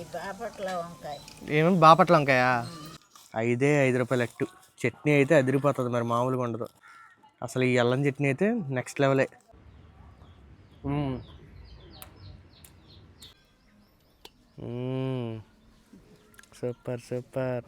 ఇది బాపట్ల వంకాయ. ఏమేమి బాపట్ల వంకాయ? ఐదే ఐదు రూపాయలు అట్టు. చట్నీ అయితే అదిరిపోతుంది మరి మామూలుగా ఉండదు. అసలు ఈ అల్లం చట్నీ అయితే నెక్స్ట్ లెవెలే. Super super.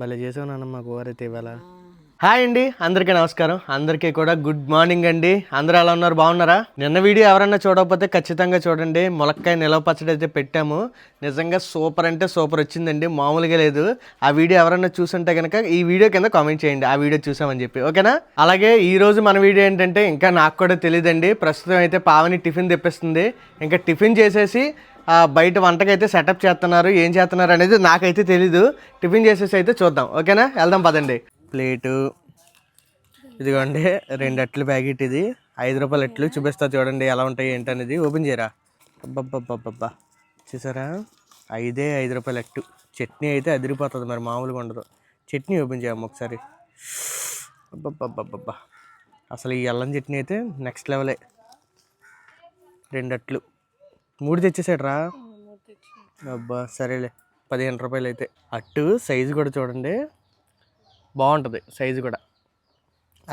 భలే చేసావు నాన్నమ్మ కూర అయితే ఇవాళ. హాయ్ అండి అందరికీ నమస్కారం. అందరికీ కూడా గుడ్ మార్నింగ్ అండి. అందరూ ఎలా ఉన్నారు? బాగున్నారా? నిన్న వీడియో ఎవరన్నా చూడకపోతే ఖచ్చితంగా చూడండి. ములక్కాయ నిలవ పచ్చడి అయితే పెట్టాము. నిజంగా సూపర్ అంటే సూపర్ వచ్చిందండి. మామూలుగా లేదు. ఆ వీడియో ఎవరన్నా చూసుంటే కనుక ఈ వీడియో కింద కామెంట్ చేయండి. ఆ వీడియో చూసామని చెప్పి. ఓకేనా? అలాగే ఈ రోజు మన వీడియో ఏంటంటే ఇంకా నాకు కూడా తెలియదండి ప్రస్తుతం అయితే పావని టిఫిన్ తెప్పిస్తుంది. ఇంకా టిఫిన్ చేసేసి బయట వంటకైతే సెటప్ చేస్తున్నారు. ఏం చేస్తున్నారు అనేది నాకైతే తెలీదు. టిఫిన్ చేసేసి అయితే చూద్దాం. ఓకేనా? వెళ్దాం పదండి. ప్లేటు. ఇదిగోండి రెండు అట్లు ప్యాకెట్ ఇది. ఐదు రూపాయల అట్లు చూపిస్తా చూడండి ఎలా ఉంటాయి ఏంటనేది. ఓపెన్ చేయరా? అబ్బబ్బబ్బబ్బబ్బా. చూసారా? ఐదే ఐదు రూపాయల అట్టు. చట్నీ అయితే అదిరిపోతుంది మరి మామూలుగా ఉండదు. చట్నీ ఓపెన్ చేయమ్మ ఒకసారి. అబ్బబ్బబ్బబ్బబ్బా. అసలు ఈ అల్లం చట్నీ అయితే నెక్స్ట్ లెవెలే. రెండు అట్లు. మూడు తెచ్చేసాడు రా అబ్బా సరేలే. పదిహేను రూపాయలు అయితే అట్టు సైజు కూడా చూడండి. బాగుంటుంది సైజు కూడా.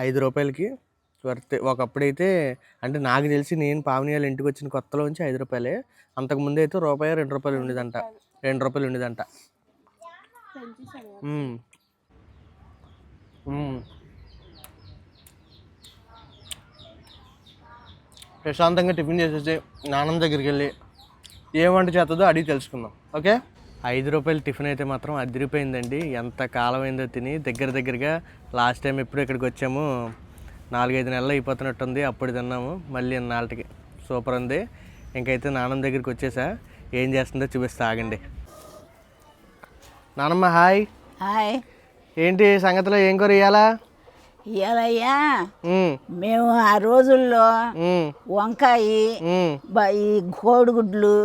ఐదు రూపాయలకి వర్త్ ఒకప్పుడైతే అంటే నాకు తెలిసి నేను పావనీయాలు ఇంటికి వచ్చిన కొత్తలో నుంచి ఐదు రూపాయలే. అంతకుముందు అయితే రూపాయి రెండు రూపాయలు ఉండేదంట. రెండు రూపాయలు ఉండేదంట. ప్రశాంతంగా టిఫిన్ చేసేసి నాన్నమ్మ దగ్గరికి వెళ్ళి ఏ వంట చేస్తుందో అడిగి తెలుసుకుందాం. ఓకే? ఐదు రూపాయల టిఫిన్ అయితే మాత్రం అదిరిపోయిందండి. ఎంత కాలం అయిందో తిని దగ్గర దగ్గరగా లాస్ట్ టైం ఎప్పుడు ఇక్కడికి వచ్చాము. నాలుగైదు నెలలు అయిపోతున్నట్టుంది. అప్పుడు తిన్నాము. మళ్ళీ నాటికి సూపర్ ఉంది. ఇంకైతే నాన్నమ్మ దగ్గరికి వచ్చేసా. ఏం చేస్తుందో చూపిస్తా ఆగండి. నానమ్మ హాయ్. హాయ్. ఏంటి సంగతిలో ఏం కూర ఉమ్, మేము ఆ రోజుల్లో వంకాయ ఈ కోడిగుడ్లు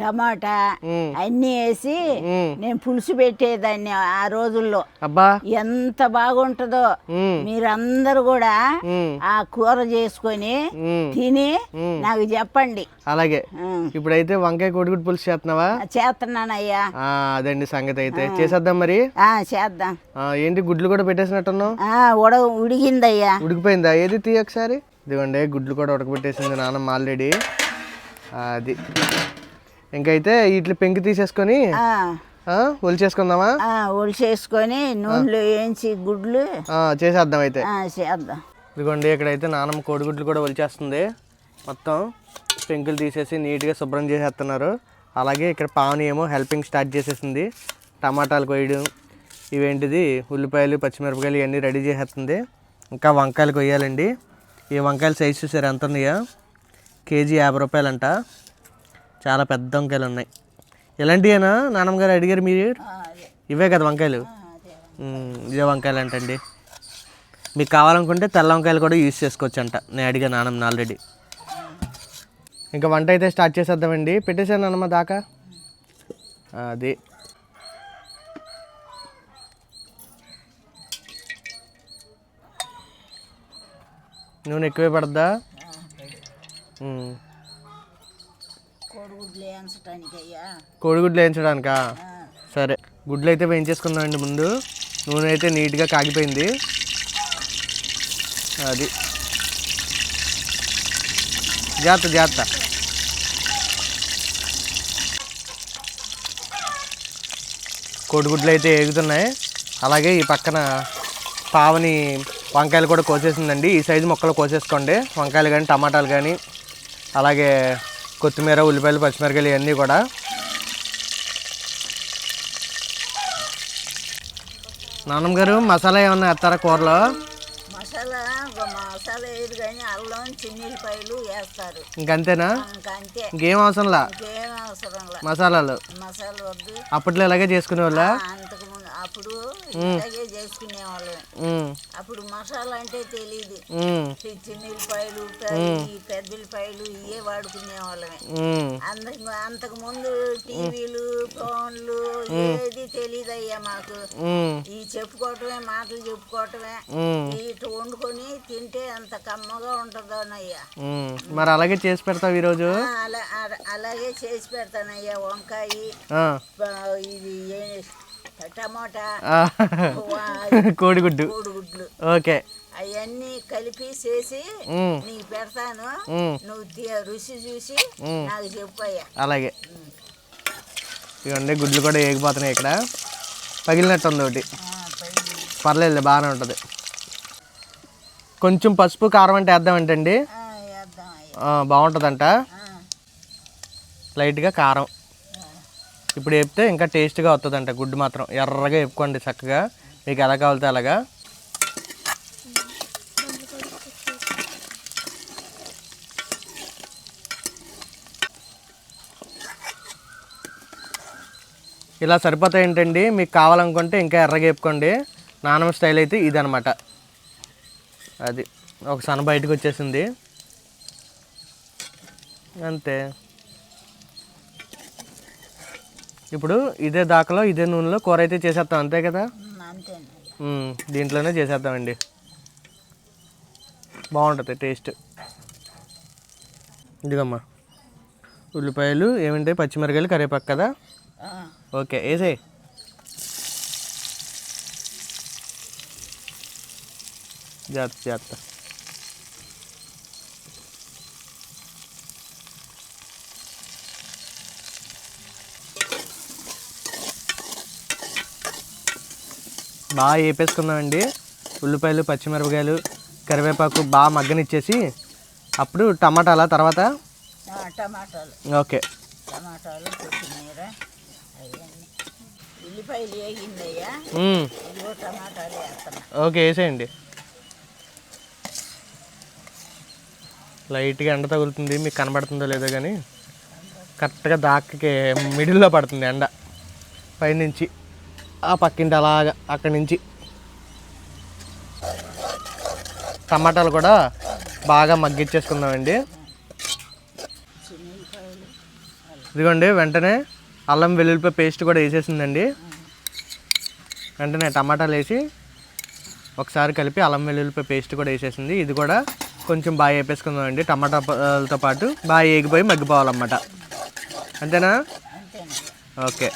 టమాటా. అన్నీ వేసి. నేను పులుసు పెట్టేదాన్ని ఆ రోజుల్లో. అబ్బా. ఎంత బాగుంటుందో మీరందరూ కూడా ఆ కూర చేసుకొని. తిని నాకు చెప్పండి. అలాగే. ఇప్పుడైతే వంకాయ కోడిగుడ్డు పులుసు చేస్తున్నావా? చేస్తున్నానయ్యా. ఆ, అదండి సంగతి అయితే. చేసేద్దాం మరి? ఆ, చేద్దాం. ఏంటి గుడ్లు కూడా పెట్టేసినట్టున్నావు? ఉడ ఉడిగిందయ్యా ఉడికిపోయిందా? ఏది తీ ఒకసారి? ఇదిగోండి గుడ్లు కూడా ఉడకబెట్టేసింది నాన్నమ్మ ఆల్రెడీ అది. ఇంకైతే ఇట్లా పెంకి తీసేసుకొని ఒలిచేసుకుందామా? ఒలిచేసుకొని నూనెలో వేయించి గుడ్లు. చేసేద్దాం అయితే. చేద్దాం. ఇదిగోండి ఇక్కడైతే నానమ్మ కోడిగుడ్లు కూడా ఒలిచేస్తుంది. మొత్తం. పెంకులు తీసేసి నీట్గా శుభ్రం చేసేస్తున్నారు. అలాగే ఇక్కడ పావని ఏమో హెల్పింగ్ స్టార్ట్ చేసేసింది. టమాటాలు కొయ్యడం ఇవేంటిది? ఉల్లిపాయలు పచ్చిమిరపకాయలు ఇవన్నీ రెడీ చేసేస్తుంది. ఇంకా వంకాయలు కొయ్యాలండి. ఈ వంకాయల సైజ్ చూసారు? ఎంత ఉన్నాయో? కేజీ యాభై రూపాయలంట. చాలా పెద్ద వంకాయలు ఉన్నాయి. ఇలాంటివేనా నాన్నమ్మ గారు అడిగారు మీరు? ఇవే కదా వంకాయలు? ఇవే వంకాయలు. అంటండి మీకు కావాలనుకుంటే తెల్ల వంకాయలు కూడా యూజ్ చేసుకోవచ్చు అంట నేను అడిగా నాన్నమ్మ ఆల్రెడీ. ఇంకా వంట అయితే స్టార్ట్ చేసేద్దామండి. పెట్టేశాను నాన్నమ్మ దాకా. అది. నూనె ఎక్కువే పడద్దా? కోడిగుడ్లు వేయించడానికా? సరే. గుడ్లు అయితే వేయించేసుకుందామండి ముందు. నూనె అయితే నీట్గా కాగిపోయింది. అది. జాగ్రత్త జాగ్రత్త కోడిగుడ్లు అయితే ఎగుతున్నాయి. అలాగే ఈ పక్కన పావని వంకాయలు కూడా కోసేసిందండి. ఈ సైజు మొక్కలు కోసేసుకోండి. వంకాయలు కానీ టమాటాలు కానీ అలాగే కొత్తిమీర ఉల్లిపాయలు పచ్చిమిరకాయలు ఇవన్నీ కూడా. నాన్నమ్మ గారు మసాలా ఏమన్నా వేస్తారా కూరలో? మసాలా గ- మసాలా వేయదు కానీ అల్లం వేస్తారు. ఇంకంతేనా? ఇంకా అవసరం లా మసాలాలు? మసాలా వద్దు. అప్పట్లో ఇలాగే చేసుకునే వాళ్ళ అంతకు అప్పుడు ఇలాగే చేసుకునే వాళ్ళం అప్పుడు మసాలా అంటే తెలియదు చిన్నిపాయలు ఈ పెద్దపాయలు ఇవే వాడుకునే వాళ్ళమే అంతకు అంతకు ముందు టీవీలు ఫోన్లు ఏది తెలియదయ్యా మాకు. ఉమ్, ఈ చెప్పుకోవటమే మాటలు చెప్పుకోవటమే. ఇటు వండుకొని తింటే అంత కమ్మగా ఉంటుందోనయ్యా. మరి అలాగే చేసి పెడతావు ఈరోజు? అలాగే చేసి పెడతానయ్యా వంకాయ ఇది టమోటా కోడిగుడ్డు. కోడిగుడ్లు. ఓకే. అవన్నీ కలిపి చేసి నీకు పెడతాను. నువ్వు రుచి చూసి. నాకు చెప్పయ్యా. అలాగే. ఇవన్నీ గుడ్లు కూడా ఏగిపోతున్నాయి ఇక్కడ. పగిలినట్టు ఉంది ఒకటి. పర్లేదు బాగానే ఉంటుంది. కొంచెం పసుపు కారం అంటే వేద్దామంటండి బాగుంటుందంట. లైట్గా కారం. ఇప్పుడు వేపితే ఇంకా టేస్ట్గా వస్తుందంట గుడ్డు మాత్రం. ఎర్రగా వేపుకోండి చక్కగా. మీకు ఎలా కావాలితే అలాగా. ఇలా సరిపోతాయి ఏంటండి? మీకు కావాలనుకుంటే ఇంకా ఎర్రగా వేపుకోండి నానమ్మ స్టైల్ అయితే ఇదనమాట అది ఒక సన్న బయటకు వచ్చేసింది. అంతే. ఇప్పుడు ఇదే దాకలో ఇదే నూనెలో కూర అయితే చేసేస్తాం అంతే కదా. దీంట్లోనే చేసేద్దామండి బాగుంటుంది టేస్ట్. ఇదిగమ్మా. ఉల్లిపాయలు ఏమంటే పచ్చిమిరకాయలు కరివేపాకు కదా? ఓకే వేసే జాగ్రత్త జాగ్రత్త. బాగా వేపేసుకుందామండి ఉల్లిపాయలు పచ్చిమిరపకాయలు కరివేపాకు బాగా మగ్గనిచ్చేసి అప్పుడు టమాటాల తర్వాత? టమాటాలు. ఓకే. టమాటాలు కొత్తిమీర అవన్నీ ఉల్లిపాయలు వేగిందయ్యా. మ్మ్. ఇదిగో టమాటాలు వేస్తున్నా. ఓకే వేసేయండి. లైట్గా ఎండ తగులుతుంది మీకు కనబడుతుందో లేదో కానీ కరెక్ట్గా దాక్కకి మిడిల్లో పడుతుంది ఎండ. పైనుంచి. ఆ పక్కింటి అలాగా అక్కడి నుంచి. టమాటాలు కూడా బాగా మగ్గిచ్చేసుకుందామండి. ఇదిగోండి వెంటనే అల్లం వెల్లుల్లిపాయ పేస్ట్ కూడా వేసేసిందండి. వెంటనే టమాటాలు వేసి ఒకసారి కలిపి అల్లం వెల్లుల్లిపాయ పేస్ట్ కూడా వేసేసింది. ఇది కూడా కొంచెం బాగా వేపేసుకుందామండి. టమాటాలతో పాటు బాగా వేగిపోయి మగ్గిపోవాలన్నమాట. అంతేనా? ఓకే.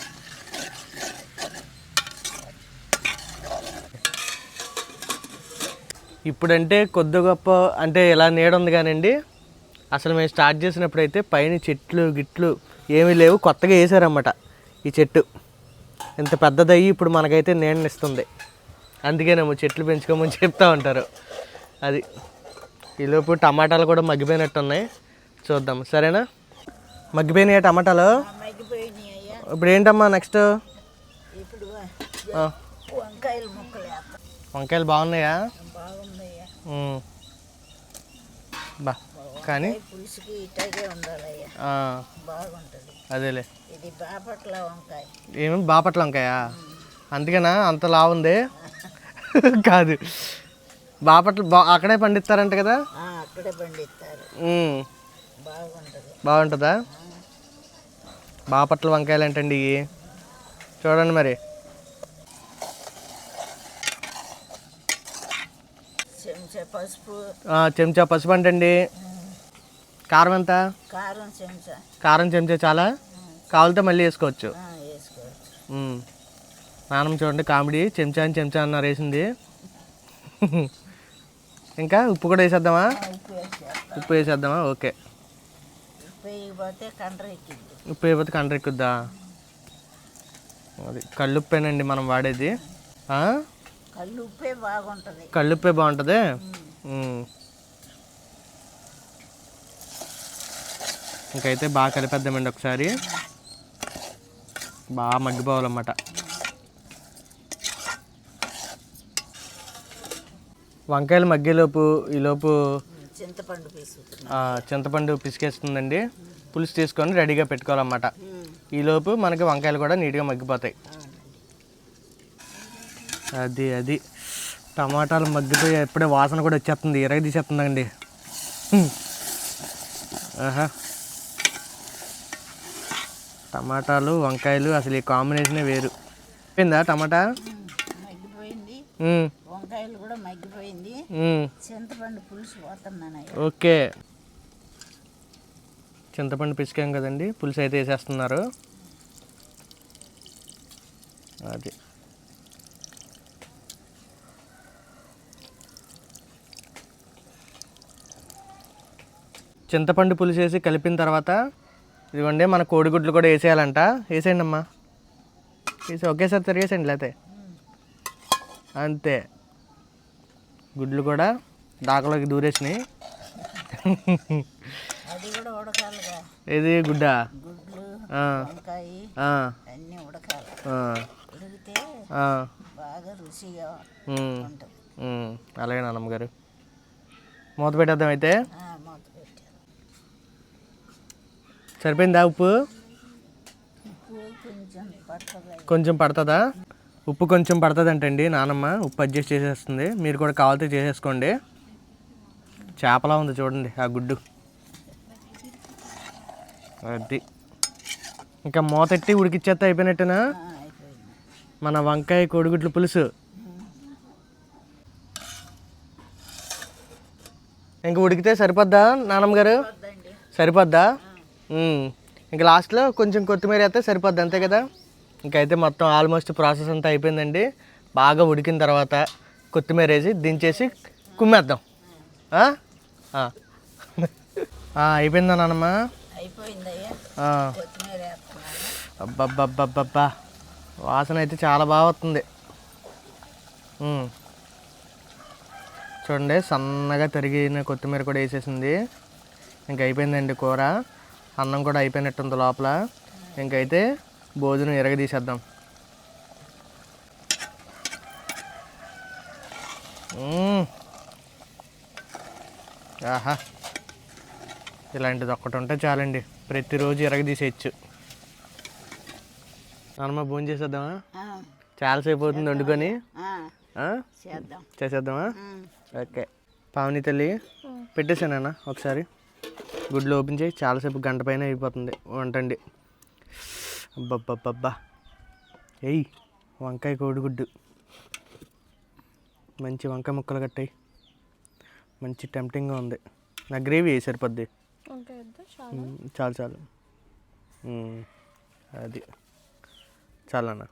ఇప్పుడంటే కొద్ది గొప్ప అంటే ఇలా నీడ ఉంది కానండి అసలు మేము స్టార్ట్ చేసినప్పుడు అయితే పైన చెట్లు గిట్లు ఏమీ లేవు కొత్తగా వేసారన్నమాట ఈ చెట్టు. ఇంత పెద్దదయ్యి ఇప్పుడు మనకైతే నీడనిస్తుంది అందుకేనేమో చెట్లు పెంచుకోమని చెప్తా ఉంటారు. అది ఈలోపు టమాటాలు కూడా మగ్గిపోయినట్టు ఉన్నాయి చూద్దాం సరేనా? మగ్గిపోయినాయా టమాటాలు? ఇప్పుడు ఏంటమ్మా నెక్స్ట్? వంకాయలు బాగున్నాయా. బా కానీ పులుసుకి ఇట్లాగే ఉండాలయ్యా. బాగుంటుంది. అదేలే. ఇది బాపట్ల వంకాయ. ఏమి బాపట్ల వంకాయా? అందుకేనా అంత లావుంది? కాదు. బాపట్ల బా అక్కడే పండిస్తారంట కదా? అక్కడే పండిస్తారు. బాగుంటుందా. బాపట్ల వంకాయలు ఏంటండి ఇవి. చూడండి మరి చెంచా పసుపు. చెంచా పసుపు అంటండి కారం ఎంత? కారం చెంచా. కారం చెంచా చాలా? కావాలితే మళ్ళీ వేసుకోవచ్చు. ఆ, వేసుకోవచ్చు. మ్మ్. నాన్నమ్మ చూడండి కామెడీ. చెంచా అని చెంచా అన్నారు వేసింది ఇంకా ఉప్పు కూడా వేసేద్దామా? ఉప్పు వేసేద్దామా? ఓకే. ఉప్పు వేయకపోతే కండ్ర ఎక్కింది ఉప్పు వేయకపోతే కండ్ర ఎక్కుద్దా? అది కళ్ళుప్పేనండి మనం వాడేది. బాగుంటుంది. కళ్ళుప్పే బాగుంటుంది. ఇంకైతే బాగా కలిపేద్దామండి ఒకసారి. బాగా మగ్గిపోవాలన్నమాట. వంకాయలు మగ్గేలోపు ఈలోపు చింతపండు చింతపండు పిసికేస్తుందండి. పులుసు తీసుకొని రెడీగా పెట్టుకోవాలన్నమాట. ఈలోపు మనకి వంకాయలు కూడా నీట్గా మగ్గిపోతాయి. అది అది. టమాటాలు మగ్గిపోయి ఎప్పుడే వాసన కూడా వచ్చేస్తుంది ఇరగ తీసేస్తుందండి. ఆహా. టమాటాలు వంకాయలు అసలు ఈ కాంబినేషనే వేరు. అయిపోయిందా టమాటా? మగ్గిపోయింది. మ్మ్. వంకాయలు కూడా మగ్గిపోయింది. మ్మ్. చింతపండు పులుసు పోతున్నాను ఓకే. చింతపండు పిసికాం కదండి పులుసు అయితే వేసేస్తున్నారు. అది. చింతపండు పులుసు వేసి కలిపిన తర్వాత ఇదిగోండి మన కోడిగుడ్లు కూడా వేసేయాలంట. వేసేయండి అమ్మా. వేసి ఒకేసారి తిరిగేసేయండి లేతే. అంతే. గుడ్లు కూడా దాకలోకి దూరేసినాయి. ఏది గుడ్డ? అలాగే నాన్నమ్మ గారు మూత పెట్టేద్దాం అయితే. సరిపోయిందా ఉప్పు? ఉప్పు కొంచెం పడుతుంది? కొంచెం పడుతుందా ఉప్పు కొంచెం పడుతుందంటండి నానమ్మ. ఉప్పు అడ్జస్ట్ చేసేస్తుంది. మీరు కూడా కావాలితే చేసేసుకోండి. చేపలా ఉంది చూడండి ఆ గుడ్డు. అది. ఇంకా మూతెట్టి ఉడికిచ్చేస్తే అయిపోయినట్టేనా? మన వంకాయ కోడిగుడ్లు పులుసు. ఇంక ఉడికితే సరిపోద్దా నానమ్మ గారు? వద్దండి సరిపోద్దా. ఇంక లాస్ట్లో కొంచెం కొత్తిమీర వేస్తే సరిపోద్ది అంతే కదా? ఇంకైతే మొత్తం ఆల్మోస్ట్ ప్రాసెస్ అంతా అయిపోయిందండి. బాగా ఉడికిన తర్వాత కొత్తిమీర వేసి దించేసి కుమ్మేద్దాం. అయిపోయిందా అబ్బబ్బబ్బబ్బబ్బా. వాసన అయితే చాలా బాగా వస్తుంది. చూడండి సన్నగా తరిగిన కొత్తిమీర కూడా వేసేసింది. ఇంక అయిపోయిందండి కూర. అన్నం కూడా అయిపోయినట్టుంది లోపల. ఇంకైతే భోజనం ఎరగదీసేద్దాం. ఆహా. ఇలాంటిది ఒక్కటి ఉంటే చాలండి. ప్రతిరోజు ఎరగదీసేయచ్చు. నాన్నమ్మ భోజనం చేసేద్దామా? ఆ, చాలాసేపు అవుతుంది వండుకొని. ఆ, ఆ? చేద్దాం. చేసేద్దామా? ఉమ్. ఓకే. పావని తల్లి పెట్టేసానన్న ఒకసారి. గుడ్లు ఓపెన్ చేయి చాలాసేపు గంట పైన అయిపోతుంది. వంటండి. అబ్బబ్బబ్బబ్బా. ఎయ్ వంకాయ కోడిగుడ్డు. మంచి వంకాయ ముక్కలు కట్టాయి. మంచి టెంప్టింగ్గా ఉంది. నా గ్రేవీ సరిపోద్ది? చాలు? చాలు అది. చాలన్నా.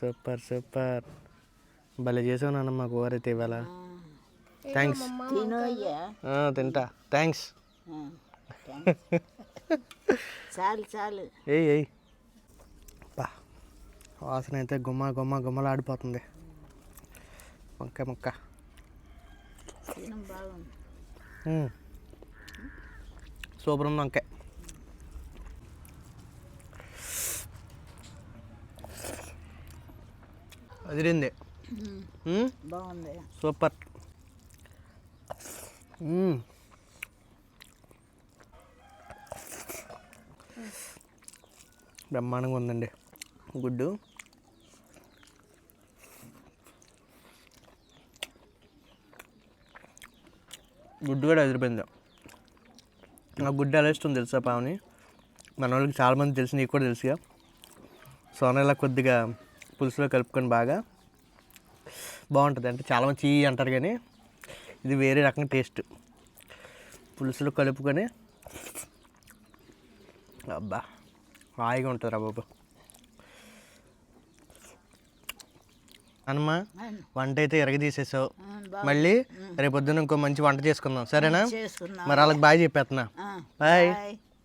Super super. భలే చేసావు నాన్న మాకు ఓరైతే ఇవాళ. థ్యాంక్స్ తింటా. థ్యాంక్స్. చాలు చాలు. ఏయ్ ఏయ్. పా వాసన అయితే గుమ్మ గుమ్మ గుమ్మలాడిపోతుంది. వంకాయ ముక్క. మ్మ్. సూపర్ ఉంది వంకాయ. అదిరింది? బాగుంది. సూపర్. బ్రహ్మాండంగా ఉందండి. గుడ్డు. గుడ్డు కూడా ఎదిరిపోయింది. నాకు గుడ్డు ఎలా ఇష్టం తెలుసా పావని? మన వాళ్ళకి చాలామంది తెలుసు నీకు కూడా తెలుసుగా. సోనలా కొద్దిగా పులుసులో కలుపుకొని బాగా బాగుంటుంది. అంటే చాలామంది చీ అంటారు కానీ ఇది వేరే రకం టేస్ట్. పులుసులో కలుపుకొని అబ్బా హాయిగా ఉంటుంది రా బాబు అవును. వంట అయితే ఎరగదీసేసావు. మళ్ళీ రేపు పొద్దున్న ఇంకో మంచి వంట చేసుకుందాం. సరేనా? మరి వాళ్ళకి బాగా చెప్పేస్తున్నా. బాయ్. బాయ్.